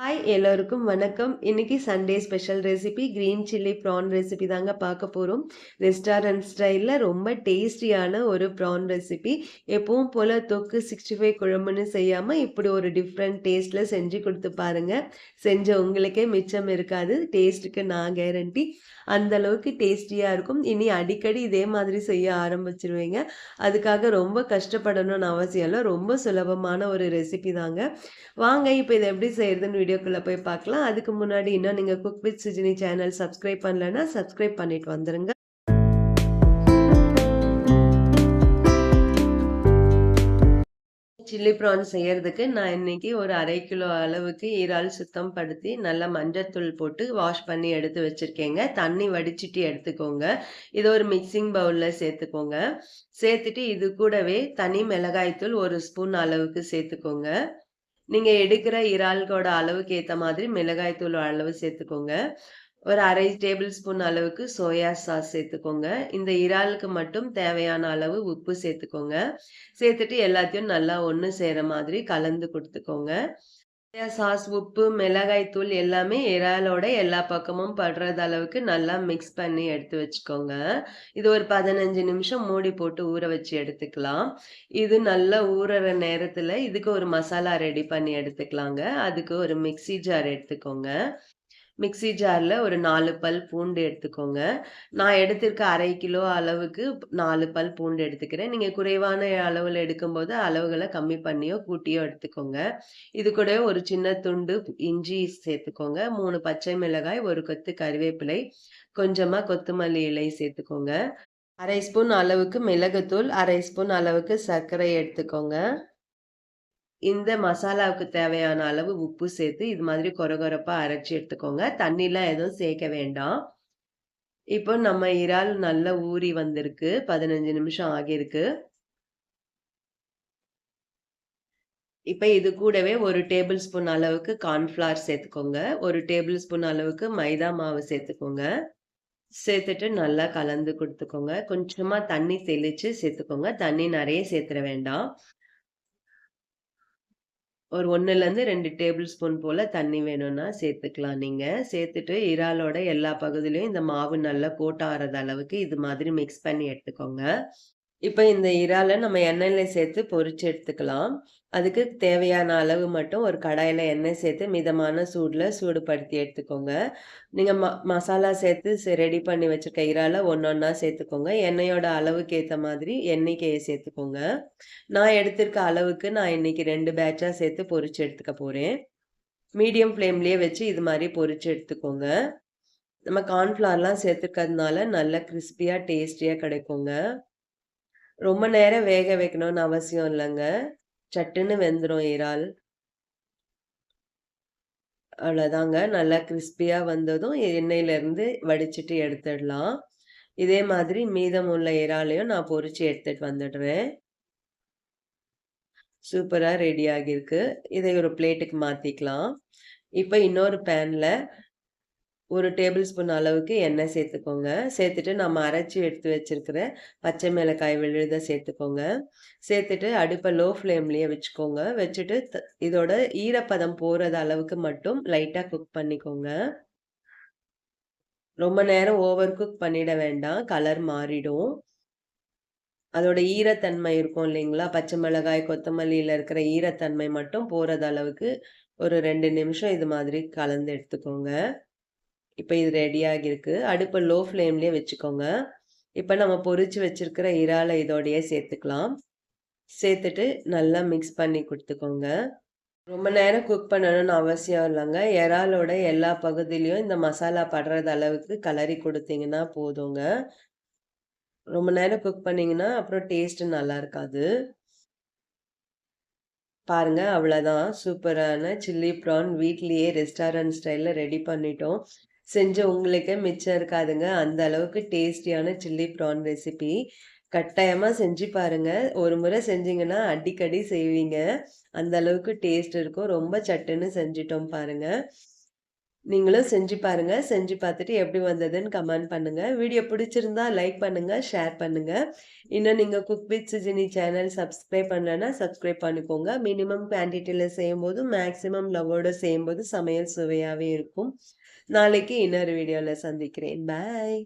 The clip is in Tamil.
ஹாய் எல்லோருக்கும் வணக்கம். இன்னைக்கு Sunday special recipe green chilli prawn recipe தாங்க பார்க்க போகிறோம் ரெஸ்டாரண்ட் ஸ்டைலில் ரொம்ப டேஸ்டியான ஒரு ப்ரான் ரெசிபி எப்பவும் போல் தொக்கு சிக்ஸ்டி ஃபைவ் குழம்புன்னு செய்யாமல் இப்படி ஒரு டிஃப்ரெண்ட் டேஸ்ட்டில் செஞ்சு கொடுத்து பாருங்கள் செஞ்ச உங்களுக்கே மிச்சம் இருக்காது. டேஸ்ட்டுக்கு நான் கேரண்டி அந்தளவுக்கு டேஸ்டியாக இருக்கும். இனி அடிக்கடி இதே மாதிரி செய்ய ஆரம்பிச்சிருவீங்க. அதுக்காக ரொம்ப கஷ்டப்படணும்னு அவசியம் இல்லை. ரொம்ப சுலபமான ஒரு ரெசிபி தாங்க. வாங்க இப்போ இதை எப்படி செய்யறதுன்னு வீடியோக்குள்ளே போய் பார்க்கலாம். அதுக்கு முன்னாடி இன்னும் நீங்கள் cook with Sujini channel subscribe பண்ணலன்னா சப்ஸ்கிரைப் பண்ணிட்டு வந்துருங்க. சில்லி ப்ரான் செய்யறதுக்கு நான் இன்னைக்கு ஒரு அரை கிலோ அளவுக்கு இறால் சுத்தம் படுத்தி நல்லா மஞ்சத்தூள் போட்டு வாஷ் பண்ணி எடுத்து வச்சிருக்கேங்க. தண்ணி வடிச்சிட்டு எடுத்துக்கோங்க. இதை ஒரு மிக்சிங் பவுலில் சேர்த்துக்கோங்க. சேர்த்துட்டு இது கூடவே தனி மிளகாய்த்தூள் ஒரு ஸ்பூன் அளவுக்கு சேர்த்துக்கோங்க. நீங்கள் எடுக்கிற இறால்கோட அளவுக்கு ஏற்ற மாதிரி மிளகாய்த்தூள் அளவு சேர்த்துக்கோங்க. ஒரு அரை டேபிள் ஸ்பூன் அளவுக்கு சோயா சாஸ் சேர்த்துக்கோங்க. இந்த இறாலுக்கு மட்டும் தேவையான அளவு உப்பு சேர்த்துக்கோங்க. சேர்த்துட்டு எல்லாத்தையும் நல்லா ஒன்று சேர மாதிரி கலந்து கொடுத்துக்கோங்க. சாஸ் உப்பு மிளகாய் தூள் எல்லாமே இறாலோட எல்லா பக்கமும் படுறது அளவுக்கு நல்லா மிக்ஸ் பண்ணி எடுத்து வச்சுக்கோங்க. இது ஒரு பதினஞ்சு நிமிஷம் மூடி போட்டு ஊற வச்சு எடுத்துக்கலாம். இது நல்லா ஊறுற நேரத்தில் இதுக்கு ஒரு மசாலா ரெடி பண்ணி எடுத்துக்கலாங்க. அதுக்கு ஒரு மிக்சி ஜார் எடுத்துக்கோங்க. மிக்சி ஜாரில் ஒரு நாலு பல் பூண்டு எடுத்துக்கோங்க. நான் எடுத்திருக்க அரை கிலோ அளவுக்கு நாலு பல் பூண்டு எடுத்துக்கிறேன். நீங்கள் குறைவான அளவில் எடுக்கும்போது அளவுகளை கம்மி பண்ணியோ கூட்டியோ எடுத்துக்கோங்க. இது கூட ஒரு சின்ன துண்டு இஞ்சி சேர்த்துக்கோங்க. மூணு பச்சை மிளகாய் ஒரு கொத்து கருவேப்பிலை கொஞ்சமாக கொத்தமல்லி இலை சேர்த்துக்கோங்க. அரை ஸ்பூன் அளவுக்கு மிளகுத்தூள் அரை ஸ்பூன் அளவுக்கு சர்க்கரை எடுத்துக்கோங்க. இந்த மசாலாவுக்கு தேவையான அளவு உப்பு சேர்த்து இது மாதிரி கொரகொரப்பாக அரைச்சி எடுத்துக்கோங்க. தண்ணிலாம் எதுவும் சேர்க்க வேண்டாம். இப்போ நம்ம இறால் நல்லா ஊறி வந்திருக்கு. பதினஞ்சு நிமிஷம் ஆகியிருக்கு. இப்போ இது கூடவே ஒரு டேபிள் ஸ்பூன் அளவுக்கு கார்ன்ஃப்ளவர் சேர்த்துக்கோங்க. ஒரு டேபிள் ஸ்பூன் அளவுக்கு மைதா மாவு சேர்த்துக்கோங்க. சேர்த்துட்டு நல்லா கலந்து கொடுத்துக்கோங்க. கொஞ்சமாக தண்ணி தெளித்து சேர்த்துக்கோங்க. தண்ணி நிறைய சேர்த்துட வேண்டாம். ஒரு ஒன்றுலேருந்து ரெண்டு டேபிள் ஸ்பூன் போல் தண்ணி வேணும்னா சேர்த்துக்கலாம் நீங்கள் சேர்த்துட்டு இறாலோட எல்லா பகுதியிலையும் இந்த மாவு நல்லா கோட் ஆகிறது அளவுக்கு இது மாதிரி மிக்ஸ் பண்ணி எடுத்துக்கோங்க. இப்போ இந்த இறாலை நம்ம எண்ணெயில் சேர்த்து பொறிச்சு எடுத்துக்கலாம். அதுக்கு தேவையான அளவு மட்டும் ஒரு கடாயில் எண்ணெய் சேர்த்து மிதமான சூடில் சூடுபடுத்தி எடுத்துக்கோங்க. நீங்கள் ம மசாலா சேர்த்து ரெடி பண்ணி வச்சுருக்க இறாலை ஒன்று ஒன்றா சேர்த்துக்கோங்க. எண்ணெயோட அளவுக்கு ஏற்ற மாதிரி எண்ணெய்க்கையை சேர்த்துக்கோங்க. நான் எடுத்திருக்க அளவுக்கு நான் இன்றைக்கி ரெண்டு பேட்சாக சேர்த்து பொறிச்சு எடுத்துக்க போகிறேன் மீடியம் ஃப்ளேம்லேயே வச்சு இது மாதிரி பொறிச்சு எடுத்துக்கோங்க. நம்ம கார்ன்ஃப்ளவர்லாம் சேர்த்துக்கிறதுனால நல்ல கிறிஸ்பியாக டேஸ்டியாக கிடைக்குங்க. ரொம்ப நேரம் வேக வைக்கணும்னு அவசியம் இல்லைங்க. சட்டுன்னு வெந்துடும் இறால். அவ்வளோதாங்க நல்லா கிறிஸ்பியாக வந்ததும் எண்ணெயிலேருந்து வடிச்சிட்டு எடுத்துடலாம். இதே மாதிரி மீதம் உள்ள இறாலையும் நான் பொறிச்சு எடுத்துட்டு வந்துடுறேன். சூப்பராக ரெடி ஆகியிருக்கு. இதை ஒரு பிளேட்டுக்கு மாற்றிக்கலாம் இப்போ இன்னொரு பேனில் ஒரு டேபிள் ஸ்பூன் அளவுக்கு எண்ணெய் சேர்த்துக்கோங்க. சேர்த்துட்டு நம்ம அரைச்சி எடுத்து வச்சுருக்கிற பச்சை மிளகாய் விழுத சேர்த்துக்கோங்க. சேர்த்துட்டு அடுப்பை லோ ஃப்ளேம்லேயே வச்சுக்கோங்க. வச்சுட்டு இதோட ஈரப்பதம் போகிறது அளவுக்கு மட்டும் லைட்டாக குக் பண்ணிக்கோங்க. ரொம்ப நேரம் ஓவர் குக் பண்ணிட வேண்டாம். கலர் மாறிடும். அதோட ஈரத்தன்மை இருக்கும் இல்லைங்களா? பச்சை மிளகாய் கொத்தமல்லியில் இருக்கிற ஈரத்தன்மை மட்டும் போகிறது அளவுக்கு ஒரு ரெண்டு நிமிஷம் இது மாதிரி கலந்து எடுத்துக்கோங்க. இப்போ இது ரெடியாகி இருக்கு அடுப்பை லோ ஃப்ளேம்லேயே வச்சுக்கோங்க. இப்போ நம்ம பொறிச்சு வச்சுருக்கிற இறாலை இதோடையே சேர்த்துக்கலாம். சேர்த்துட்டு நல்லா மிக்ஸ் பண்ணி கொடுத்துக்கோங்க. ரொம்ப நேரம் குக் பண்ணணும்னு அவசியம் இல்லைங்க. இறாலோட எல்லா பகுதியிலையும் இந்த மசாலா படுறது அளவுக்கு கலரி கொடுத்தீங்கன்னா போதுங்க. ரொம்ப நேரம் குக் பண்ணிங்கன்னா அப்புறம் டேஸ்ட்டு நல்லா இருக்காது. பாருங்க அவ்வளோதான் சூப்பரான சில்லி ப்ரான் வீட்லேயே ரெஸ்டாரண்ட் ஸ்டைலில் ரெடி பண்ணிட்டோம். செஞ்ச உங்களுக்கே மிச்சம் இருக்காதுங்க. அந்த அளவுக்கு டேஸ்டியான சில்லி ப்ரான் ரெசிபி. கட்டாயமாக செஞ்சு பாருங்க. ஒரு முறை செஞ்சீங்கன்னா அடிக்கடி செய்வீங்க. அந்த அளவுக்கு டேஸ்ட் இருக்கும். ரொம்ப சட்டுன்னு செஞ்சிட்டோம் பாருங்க. நீங்களும் செஞ்சு பாருங்கள் செஞ்சு பார்த்துட்டு எப்படி வந்ததுன்னு கமெண்ட் பண்ணுங்கள் வீடியோ பிடிச்சிருந்தா லைக் பண்ணுங்கள் ஷேர் பண்ணுங்கள் இன்னும் நீங்கள் cook with Sujini channel subscribe பண்ணலன்னா சப்ஸ்கிரைப் பண்ணிக்கோங்க. மினிமம் குவான்டிட்டில செய்யும்போது, மேக்ஸிமம் லவ்வோடு செய்யும்போது சமையல் சுவையாகவே இருக்கும். நாளைக்கு இன்னொரு வீடியோவில் சந்திக்கிறேன். பாய்.